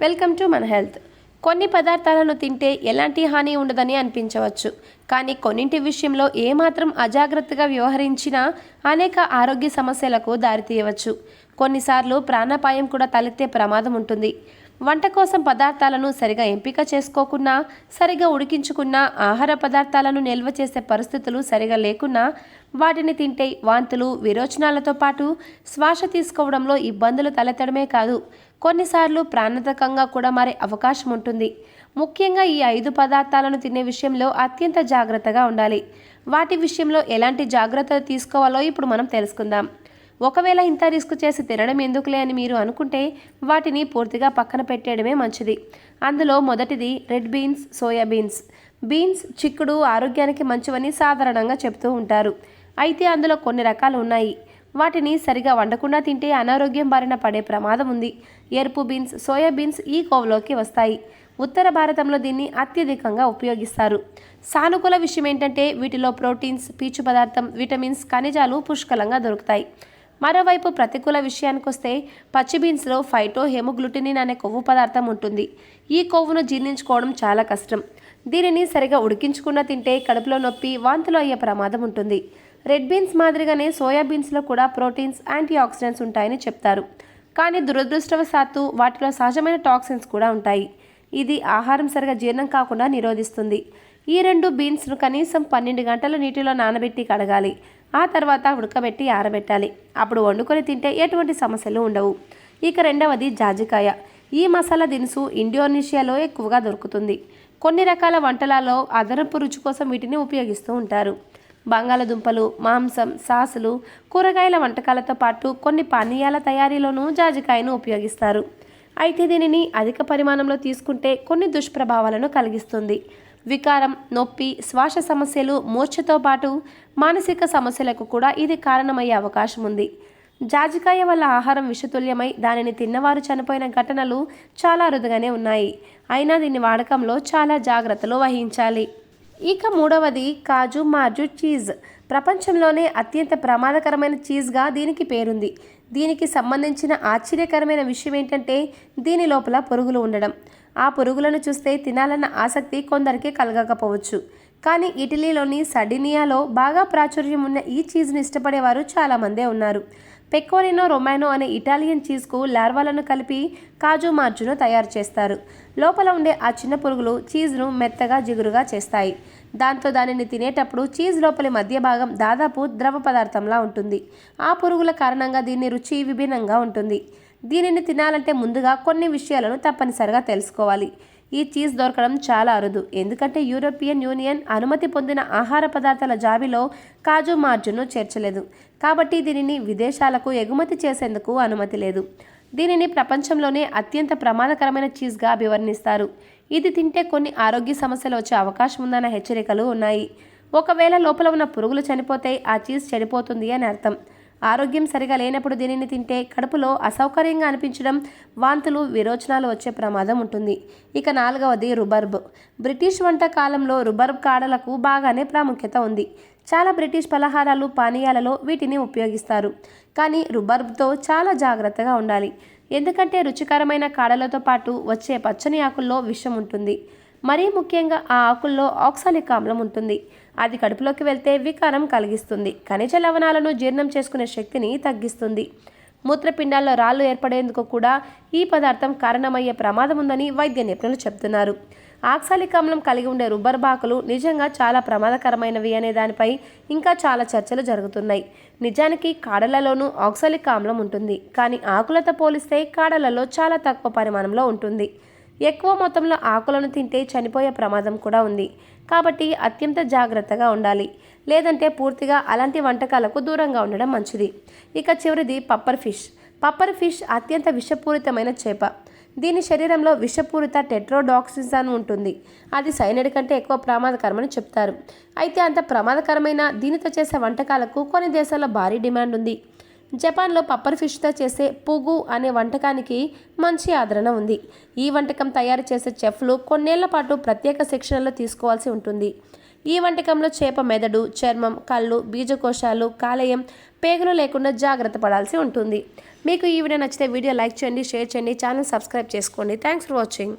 Welcome to మన health. కొన్ని పదార్థాలను తింటే ఎలాంటి హాని ఉండదని అనిపించవచ్చు. కానీ కొన్నింటి విషయంలో ఏమాత్రం అజాగ్రత్తగా వ్యవహరించినా అనేక ఆరోగ్య సమస్యలకు దారితీయవచ్చు. కొన్నిసార్లు ప్రాణాపాయం కూడా తలెత్తే ప్రమాదం ఉంటుంది. వంట కోసం పదార్థాలను సరిగా ఎంపిక చేసుకోకున్నా సరిగా ఉడికించుకున్నా ఆహార పదార్థాలను నిల్వ చేసే పరిస్థితులు సరిగా లేకున్నా వాటిని తింటే వాంతులు విరోచనాలతో పాటు శ్వాస తీసుకోవడంలో ఇబ్బందులు తలెత్తడమే కాదు కొన్నిసార్లు ప్రాణాంతకంగా కూడా మారే అవకాశం ఉంటుంది. ముఖ్యంగా ఈ ఐదు పదార్థాలను తినే విషయంలో అత్యంత జాగ్రత్తగా ఉండాలి. వాటి విషయంలో ఎలాంటి జాగ్రత్తలు తీసుకోవాలో ఇప్పుడు మనం తెలుసుకుందాం. ఒకవేళ ఇంత రిస్క్ చేసి తినడం ఎందుకులే అని మీరు అనుకుంటే వాటిని పూర్తిగా పక్కన పెట్టేయడమే మంచిది. అందులో మొదటిది red beans soya beans. Beans చిక్కుడు ఆరోగ్యానికి మంచివని సాధారణంగా చెప్తూ ఉంటారు. అయితే అందులో కొన్ని రకాలు ఉన్నాయి. వాటిని సరిగా వండకుండా తింటే అనారోగ్యం బారిన పడే ప్రమాదం ఉంది. ఎరుపు బీన్స్ సోయా బీన్స్ ఈ కోవలోకి వస్తాయి. ఉత్తర భారతంలో దీన్ని అత్యధికంగా ఉపయోగిస్తారు. సానుకూల విషయం ఏంటంటే వీటిలో ప్రోటీన్స్ పీచు పదార్థం విటమిన్స్ ఖనిజాలు పుష్కలంగా దొరుకుతాయి. మరోవైపు ప్రతికూల విషయానికి వస్తే పచ్చి బీన్స్లో ఫైటో హెమోగ్లూటినిన్ అనే కొవ్వు పదార్థం ఉంటుంది. ఈ కొవ్వును జీర్ణించుకోవడం చాలా కష్టం. దీనిని సరిగా ఉడికించకుండా తింటే కడుపులో నొప్పి వాంతులు అయ్యే ప్రమాదం ఉంటుంది. రెడ్ బీన్స్ మాదిరిగానే సోయా బీన్స్లో కూడా ప్రోటీన్స్ యాంటీ ఆక్సిడెంట్స్ ఉంటాయని చెప్తారు. కానీ దురదృష్టవశాత్తు వాటిలో సహజమైన టాక్సిన్స్ కూడా ఉంటాయి. ఇది ఆహారం సరిగా జీర్ణం కాకుండా నిరోధిస్తుంది. ఈ రెండు బీన్స్ను కనీసం పన్నెండు గంటల నీటిలో నానబెట్టి కడగాలి. ఆ తర్వాత ఉడకబెట్టి ఆరబెట్టాలి. అప్పుడు వండుకొని తింటే ఎటువంటి సమస్యలు ఉండవు. ఇక రెండవది జాజికాయ. ఈ మసాలా దినుసు ఇండోనేషియాలో ఎక్కువగా దొరుకుతుంది. కొన్ని రకాల వంటలలో అదనపు రుచి కోసం వీటిని ఉపయోగిస్తూ ఉంటారు. బంగాళదుంపలు మాంసం సాసులు కూరగాయల వంటకాలతో పాటు కొన్ని పానీయాల తయారీలోనూ జాజికాయను ఉపయోగిస్తారు. అయితే దీనిని అధిక పరిమాణంలో తీసుకుంటే కొన్ని దుష్ప్రభావాలను కలిగిస్తుంది. వికారం నొప్పి శ్వాస సమస్యలు మూర్ఛతో పాటు మానసిక సమస్యలకు కూడా ఇది కారణమయ్యే అవకాశం ఉంది. జాజికాయ వల్ల ఆహారం విషతుల్యమై దానిని తిన్నవారు చనిపోయిన ఘటనలు చాలా అరుదుగానే ఉన్నాయి. అయినా దీని వాడకంలో చాలా జాగ్రత్తలు వహించాలి. ఇక మూడవది కాజు మార్జు చీజ్. ప్రపంచంలోనే అత్యంత ప్రమాదకరమైన చీజ్గా దీనికి పేరుంది. దీనికి సంబంధించిన ఆశ్చర్యకరమైన విషయం ఏంటంటే దీని లోపల పురుగులు ఉండడం. ఆ పురుగులను చూస్తే తినాలన్న ఆసక్తి కొందరికి కలగకపోవచ్చు. కానీ ఇటలీలోని సడినియాలో బాగా ప్రాచుర్యం ఉన్న ఈ చీజ్ని ఇష్టపడేవారు చాలామందే ఉన్నారు. పెక్కోరినో రొమానో అనే ఇటాలియన్ చీజ్కు లార్వాలను కలిపి కాజు మార్జును తయారు చేస్తారు. లోపల ఉండే ఆ చిన్న పురుగులు చీజ్ను మెత్తగా జిగురుగా చేస్తాయి. దాంతో దానిని తినేటప్పుడు చీజ్ లోపలి మధ్య భాగం దాదాపు ద్రవ పదార్థంలా ఉంటుంది. ఆ పురుగుల కారణంగా దీని రుచి విభిన్నంగా ఉంటుంది. దీనిని తినాలంటే ముందుగా కొన్ని విషయాలను తప్పనిసరిగా తెలుసుకోవాలి. ఈ చీజ్ దొరకడం చాలా అరుదు. ఎందుకంటే యూరోపియన్ యూనియన్ అనుమతి పొందిన ఆహార పదార్థాల జాబిలో కాజు మార్జును చేర్చలేదు. కాబట్టి దీనిని విదేశాలకు ఎగుమతి చేసేందుకు అనుమతి లేదు. దీనిని ప్రపంచంలోనే అత్యంత ప్రమాదకరమైన చీజ్గా అభివర్ణిస్తారు. ఇది తింటే కొన్ని ఆరోగ్య సమస్యలు వచ్చే అవకాశం ఉందన్న హెచ్చరికలు ఉన్నాయి. ఒకవేళ లోపల ఉన్న పురుగులు చనిపోతే ఆ చీజ్ చెడిపోతుంది అని అర్థం. ఆరోగ్యం సరిగా లేనప్పుడు దీనిని తింటే కడుపులో అసౌకర్యంగా అనిపించడం వాంతులు విరోచనాలు వచ్చే ప్రమాదం ఉంటుంది. ఇక నాలుగవది రుబర్బ్. బ్రిటిష్ వంటకాలంలో రుబర్బ్ కాడలకు బాగానే ప్రాముఖ్యత ఉంది. చాలా బ్రిటిష్ పలహారాలు పానీయాలలో వీటిని ఉపయోగిస్తారు. కానీ రుబర్బ్తో చాలా జాగ్రత్తగా ఉండాలి. ఎందుకంటే రుచికరమైన కాడలతో పాటు వచ్చే పచ్చని ఆకుల్లో విషం ఉంటుంది. మరీ ముఖ్యంగా ఆ ఆకుల్లో ఆక్సాలిక్ ఆమ్లం ఉంటుంది. అది కడుపులోకి వెళ్తే వికారం కలిగిస్తుంది. ఖనిజ లవణాలను జీర్ణం చేసుకునే శక్తిని తగ్గిస్తుంది. మూత్రపిండాల్లో రాళ్ళు ఏర్పడేందుకు కూడా ఈ పదార్థం కారణమయ్యే ప్రమాదం ఉందని వైద్య నిపుణులు చెప్తున్నారు ఆక్సాలిక్ ఆమ్లం కలిగి ఉండే రుబ్బర్ బాకులు నిజంగా చాలా ప్రమాదకరమైనవి అనే దానిపై ఇంకా చాలా చర్చలు జరుగుతున్నాయి. నిజానికి కాడలలోనూ ఆక్సాలిక్ ఆమ్లం ఉంటుంది. కానీ ఆకులతో పోలిస్తే కాడలలో చాలా తక్కువ పరిమాణంలో ఉంటుంది. ఎక్కువ మొత్తంలో ఆకులను తింటే చనిపోయే ప్రమాదం కూడా ఉంది. కాబట్టి అత్యంత జాగ్రత్తగా ఉండాలి. లేదంటే పూర్తిగా అలాంటి వంటకాలకు దూరంగా ఉండడం మంచిది. ఇక చివరిది పప్పర్ ఫిష్. పప్పర్ ఫిష్ అత్యంత విషపూరితమైన చేప. దీని శరీరంలో విషపూరిత టెట్రోడాక్సిజన్ ఉంటుంది. అది సైనైడ్ కంటే ఎక్కువ ప్రమాదకరమని చెప్తారు. అయితే అంత ప్రమాదకరమైన దీనితో చేసే వంటకాలకు కొన్ని దేశాల్లో భారీ డిమాండ్ ఉంది. జపాన్లో పప్పర్ ఫిష్తో చేసే పుగు అనే వంటకానికి మంచి ఆదరణ ఉంది. ఈ వంటకం తయారు చేసే చెఫ్లు కొన్నేళ్ళ పాటు ప్రత్యేక శిక్షణలో తీసుకోవాల్సి ఉంటుంది. ఈ వంటకంలో చేప మెదడు చర్మం కళ్ళు బీజకోశాలు కాలేయం పేగులు లేకుండా జాగ్రత్త పడాల్సి ఉంటుంది. మీకు ఈ వీడియో నచ్చితే వీడియో లైక్ చేయండి షేర్ చేయండి ఛానల్ సబ్స్క్రైబ్ చేసుకోండి. Thanks for watching.